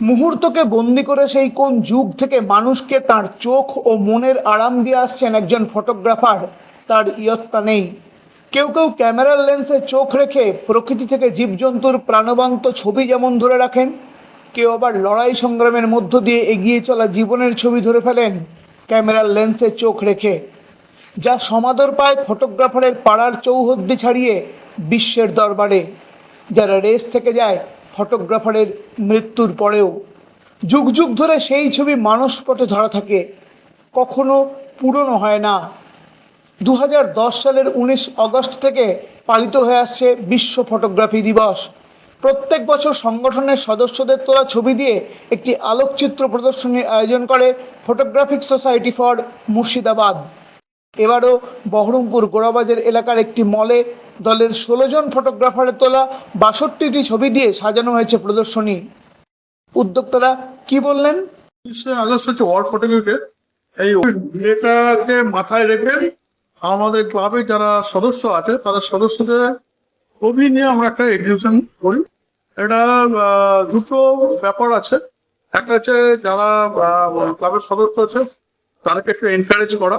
মুহূর্তকে বন্দি করে সেই কোন যুগ থেকে মানুষকে তার চোখ ও মনের আরাম দিয়ে আসছেন একজন ফটোগ্রাফার তার ইয়ত্তা নেই। কেউ কেউ ক্যামেরার লেন্সে চোখ রেখে প্রকৃতি থেকে জীবজন্তুর প্রাণবন্ত ছবি যেমন ধরে রাখেন, কেউ আবার লড়াই সংগ্রামের মধ্য দিয়ে এগিয়ে চলা জীবনের ছবি ধরে ফেলেন ক্যামেরার লেন্সে চোখ রেখে। যা সমাদর পায় ফটোগ্রাফারের পাড়ার চৌহদ্দি ছাড়িয়ে বিশ্বের দরবারে। যারা রেস থেকে যায় ফটোগ্রাফারের মৃত্যুর পরেও যুগ যুগ ধরে সেই ছবি মানুষ মানসপটে ধরা থাকে, কখনো পুরনো হয় না। দু হাজার দশ সালের উনিশ আগস্ট থেকে পালিত হয়ে আসছে বিশ্ব ফটোগ্রাফি দিবস। প্রত্যেক বছর সংগঠনের সদস্যদের তোলা ছবি দিয়ে একটি আলোকচিত্র প্রদর্শনীর আয়োজন করে ফটোগ্রাফিক সোসাইটি ফর মুর্শিদাবাদ। এবারও বহরমপুর গোড়াবাজার এলাকার একটি মলে দলের ষোলো জন ফটোগ্রাফারের তোলা বাষট্টিটি ছবি দিয়ে সাজানো হয়েছে প্রদর্শনী। উদ্যোক্তারা কি বললেন? উনিশে আগস্ট হচ্ছে ওয়ার্ল্ড ফটোগ্রাফি এই এটাকে মাথায় রেখে আমাদের ক্লাবে যারা সদস্য আছে তারা সদস্যদের ছবি নিয়ে আমরা একটা এক্সিবিশন করি। এটা দুটো ব্যাপার আছে। একটা হচ্ছে যারা ক্লাবের সদস্য আছে, তাদেরকে একটু এনকারেজ করা।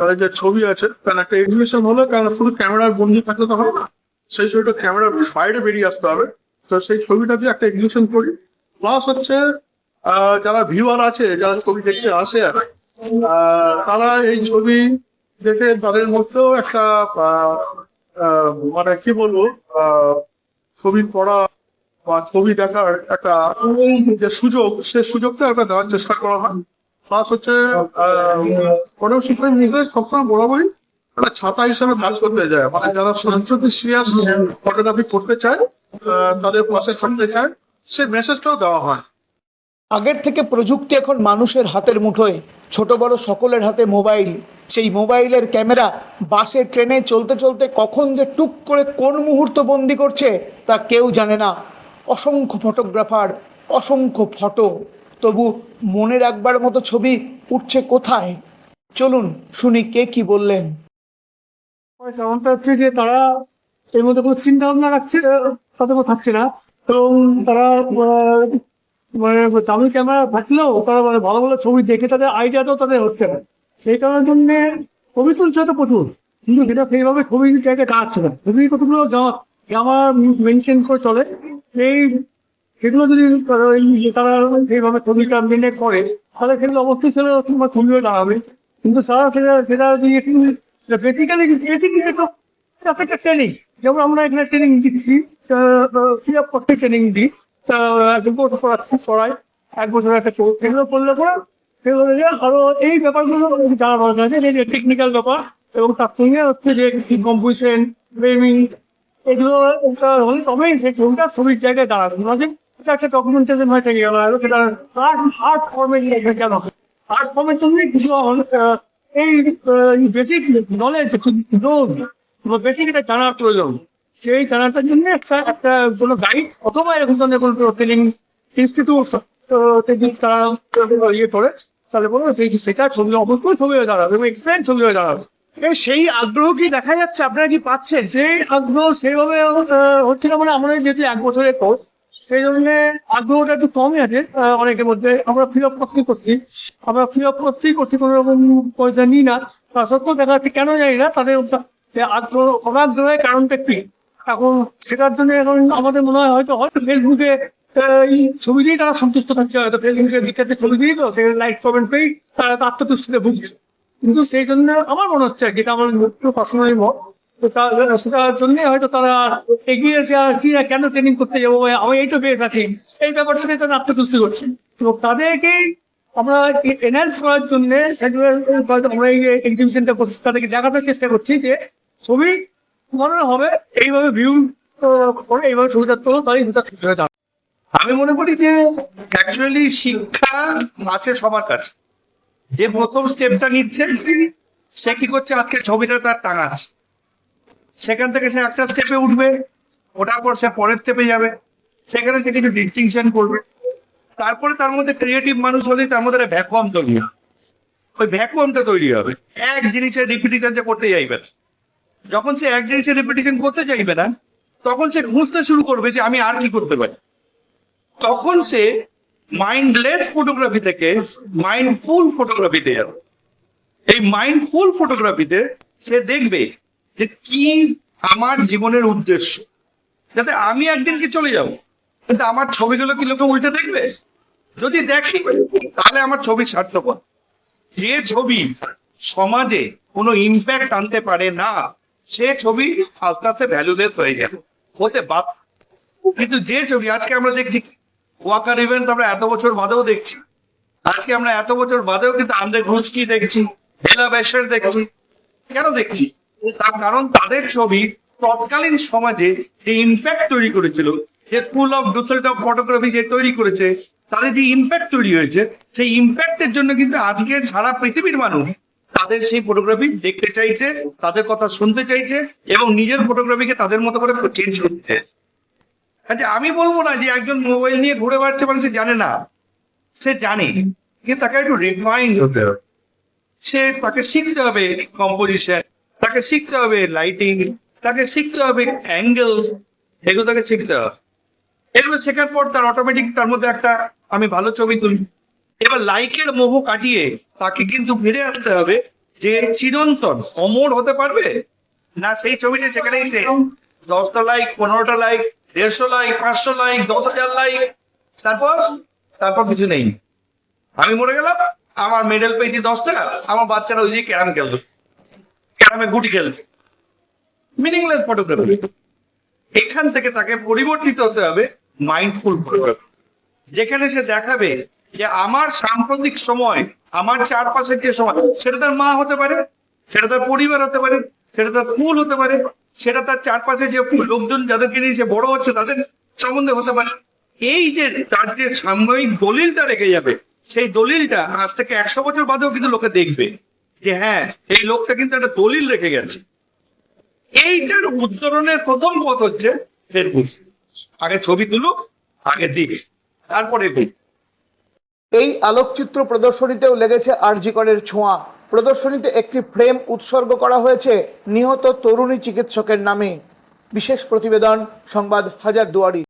তাদের যে ছবি আছে কারণ একটা এক্সিবিশন হলে কারণ শুধু ক্যামেরার বন্দি থাকলে তো হবে না। সেই ছবিটা ক্যামেরার বাইরে বেরিয়ে আসতে হবে। তো সেই ছবিটা দিয়ে একটা এক্সিবিশন করি। প্লাস হচ্ছে যারা ভিউয়ার আছে যারা ছবি দেখতে আসে আহ, তারা এই ছবি দেখে তাদের মধ্যেও একটা মানে কি বলব ছবি পড়া বা ছবি দেখার একটা যে সুযোগ সে সুযোগটা একটা দেওয়ার চেষ্টা করা হয়। প্লাস হচ্ছে কোনো শিশু নিজে সবসময় বরাবরই একটা ছাতা হিসেবে কাজ করতে যায়। মানে যারা সত্যি সিরিয়াস ফটোগ্রাফি করতে চায় তাদের পাশে থাকতে চায় সে মেসেজটাও দেওয়া হয়। আগের থেকে প্রযুক্তি এখন মানুষের হাতের মুঠোয়। ছোট বড় সকলের হাতে মোবাইল। সেই মোবাইলের ক্যামেরা বাসে, ট্রেনে চলতে চলতে কখন যে টুক করে কোন মুহূর্ত বন্দি করছে তা কেউ জানে না। অসংখ্য ফটোগ্রাফার অসংখ্য ফটো তবু মনে রাখবার মতো ছবি উঠছে কোথায়? চলুন শুনি কে কি বললেন। কারণটা হচ্ছে যে তারা এর মধ্যে কোনো চিন্তা ভাবনা রাখছে সতর্ক থাকছে না। এবং তারা মানে দামি ক্যামেরা থাকলেও তারা মানে ভালো ভালো ছবি দেখে তাদের আইডিয়াটাও তাদের হচ্ছে না। সেই কারণের জন্য ছবি তুলছে তো প্রচুর, কিন্তু যেটা সেইভাবে ছবি জায়গায় দাঁড়াচ্ছে না। ছবি কতগুলো আমার মেনটেন করে চলে, সেই সেগুলো যদি তারা সেইভাবে ছবিটা মেনে করে, তাহলে সেগুলো অবশ্যই ছেলে তোমার ছবি হয়ে দাঁড়াবে কিন্তু তারা সেটা সেটা যদি বেসিক্যালি একটু ট্রেনিং যেমন আমরা এখানে ট্রেনিং দিচ্ছি ফ্রি অফ কস্টে ট্রেনিং দিই। কোর্স করাচ্ছি পড়াই, এক বছর একটা কোর্স সেগুলো করলে পরে সেগুলো আরও এই ব্যাপারগুলো জানা দরকার আছে যে টেকনিক্যাল ব্যাপার এবং তার সঙ্গে হচ্ছে যে কম্পোজিশন ফ্রেমিং এগুলো হলে তবেই সেই ছবিটা, ছবির জায়গায় দাঁড়াবে। এটা একটা ডকুমেন্টেশন হয়ে থেকে গেল। আর সেটা আর্ট আর্ট ফর্মে গেল। আর্ট ফর্মের জন্য কিছু এই বেসিক নলেজ বেসিক এটা জানার প্রয়োজন। সেই জানাটার জন্য একটা একটা কোনো গাইড অথবা এরকম ধরনের কোনো ট্রেনিং ইনস্টিটিউট তারা ইয়ে করে তাহলে বলো সেই সেটা ছবি অবশ্যই ছবি হয়ে দাঁড়াবে এবং এক্সপেরিয়েন্স ছবি হয়ে দাঁড়াবে। সেই আগ্রহ কি দেখা যাচ্ছে? আপনারা কি পাচ্ছেন? সেই আগ্রহ সেইভাবে হচ্ছে না মানে আমাদের যেহেতু এক বছরের কোর্স সেই জন্য আগ্রহটা একটু কমই আছে অনেকের মধ্যে। আমরা ফ্রি অফ কস্টই করছি। আমরা ফ্রি অফ কস্টই করছি কোনো রকম পয়সা নিই না। তা সত্ত্বেও দেখা যাচ্ছে কেন জানি না তাদের আগ্রহ অনাগ্রহের কারণটা কি? এখন সেটার জন্য এখন আমাদের মনে হয় হয়তো হয়তো ফেসবুকে এই ছবি দিয়ে তারা সন্তুষ্ট থাকছে। হয়তো ফেসবুকে দিকে ছবি দিয়ে তো সে লাইক কমেন্ট পেয়ে তারা আত্মতুষ্টিতে ভুগছে। কিন্তু সেই জন্য আমার মনে হচ্ছে আর কি, এটা আমার পার্সোনালি মত তো তা- হয়তো তারা এগিয়ে আর কি কেন ট্রেনিং করতে যাব? আমি এই তো এই তারা করছে। তাদেরকে আমরা করার দেখানোর চেষ্টা করছি যে ছবি মনে হবে, এইভাবে ভিউ এইভাবে ছবিটা তোলো তাহলে ঠিক হয়ে আমি মনে করি যে শিক্ষা আছে সবার কাছে। যে প্রথম স্টেপটা নিচ্ছে, সে কি করছে? আজকে ছবিটা তার টাঙাচ্ছে। সেখান থেকে সে একটা স্টেপে উঠবে ওঠার পর সে পরের স্টেপে যাবে। সেখানে সে কিছু ডিস্টিংশন করবে। তারপরে তার মধ্যে ক্রিয়েটিভ মানুষ হলেই তার মধ্যে ভ্যাকুয়াম তৈরি হবে। ওই ভ্যাকুয়ামটা তৈরি হবে। এক জিনিসের রিপিটিশন যে করতে চাইবে না। যখন সে এক জিনিসের রিপিটিশন করতে চাইবে না, তখন সে খুঁজতে শুরু করবে যে আমি আর কি করতে পারি। তখন সে মাইন্ডলেস ফটোগ্রাফি থেকে মাইন্ডফুল ফটোগ্রাফিতে যাবে। এই মাইন্ডফুল ফটোগ্রাফিতে সে দেখবে যে কি আমার জীবনের উদ্দেশ্য? যাতে আমি একদিন কি চলে যাব। কিন্তু আমার ছবিগুলো কি লোকে উল্টে দেখবে? যদি দেখি, তাহলে আমার ছবি সার্থকর যে ছবি সমাজে কোনো ইম্প্যাক্ট আনতে পারে না, সে ছবি আস্তে আস্তে ভ্যালুলেস হয়ে যাবে। হতে বাদ কিন্তু যে ছবি, আজকে আমরা দেখছি, ওয়াকার ইভেন্ট আমরা এত বছর বাদেও দেখছি। আজকে আমরা এত বছর বাদেও কিন্তু আন্দ্রে ঘুচকি দেখছি হেলা বেশের দেখছি। কেন দেখছি? তার কারণ তাদের ছবি তৎকালীন সমাজে যে ইম্প্যাক্ট তৈরি করেছিল, যে school of Dusseldorf of photography যে তৈরি করেছে, তাদের যে ইম্প্যাক্ট তৈরি হয়েছে, সেই ইম্প্যাক্টের জন্য কিন্তু আজকে সারা পৃথিবীর মানুষ তাদের সেই ফটোগ্রাফি দেখতে চাইছে, তাদের কথা শুনতে চাইছে এবং নিজের ফটোগ্রাফিকে তাদের মতো করে চেঞ্জ করতে আচ্ছা আমি বলব না যে একজন মোবাইল নিয়ে ঘুরে বেড়াচ্ছে মানে সে জানে না। সে জানে, কিন্তু তাকে একটু রিফাইন হতে হবে। সে তাকে শিখতে হবে কম্পোজিশন তাকে শিখতে হবে লাইটিং তাকে শিখতে হবে অ্যাঙ্গেল এগুলো তাকে শিখতে হবে। এগুলো শেখার পর তার অটোমেটিক তার মধ্যে একটা আমি ভালো ছবি তুলি। এবার লাইকের মোহ কাটিয়ে তাকে কিন্তু ফিরে আসতে হবে যে চিরন্তন, অমর হতে পারবে? না, সেই ছবিটা সেখানে এসে দশটা লাইক পনেরোটা লাইক দেড়শো লাইক পাঁচশো লাইক দশ হাজার লাইক তারপর তারপর কিছু নেই। আমি মরে গেলাম, আমার মেডেল পেয়েছি দশটা, আমার বাচ্চারা ওই যে ক্যারাম খেলতো ক্যারামে গুটি খেলছে। মিনিংলেস ফটোগ্রাফি এখান থেকে তাকে পরিবর্তিত হতে হবে মাইন্ডফুল ফটোগ্রাফি যেখানে সে দেখাবে যে আমার সাম্প্রতিক সময়, আমার চারপাশের যে সময়, সেটা তার মা হতে পারে, সেটা তার পরিবার হতে পারে, সেটা তার স্কুল হতে পারে, সেটা তার চারপাশে যে লোকজন যাদেরকে নিয়ে সে বড় হচ্ছে, তাদের সম্বন্ধে হতে পারে। এই যে তার যে সাময়িক দলিলটা রেখে যাবে, সেই দলিলটা আজ থেকে একশো বছর বাদেও কিন্তু লোকে দেখবে। যে হ্যাঁ এই লোকটা কিন্তু একটা দলিল রেখে গেছে। এইটার উত্তরণের প্রথম পথ হচ্ছে ফেসবুক। আগে ছবি তুলুক আগে দিক, তারপরে এই আলোকচিত্র প্রদর্শনীতেও লেগেছে আরজিকরের ছোঁয়া। প্রদর্শনীতে একটি ফ্রেম উৎসর্গ করা হয়েছে নিহত তরুণী চিকিৎসকের নামে। বিশেষ প্রতিবেদন, সংবাদ হাজারদুয়ারি।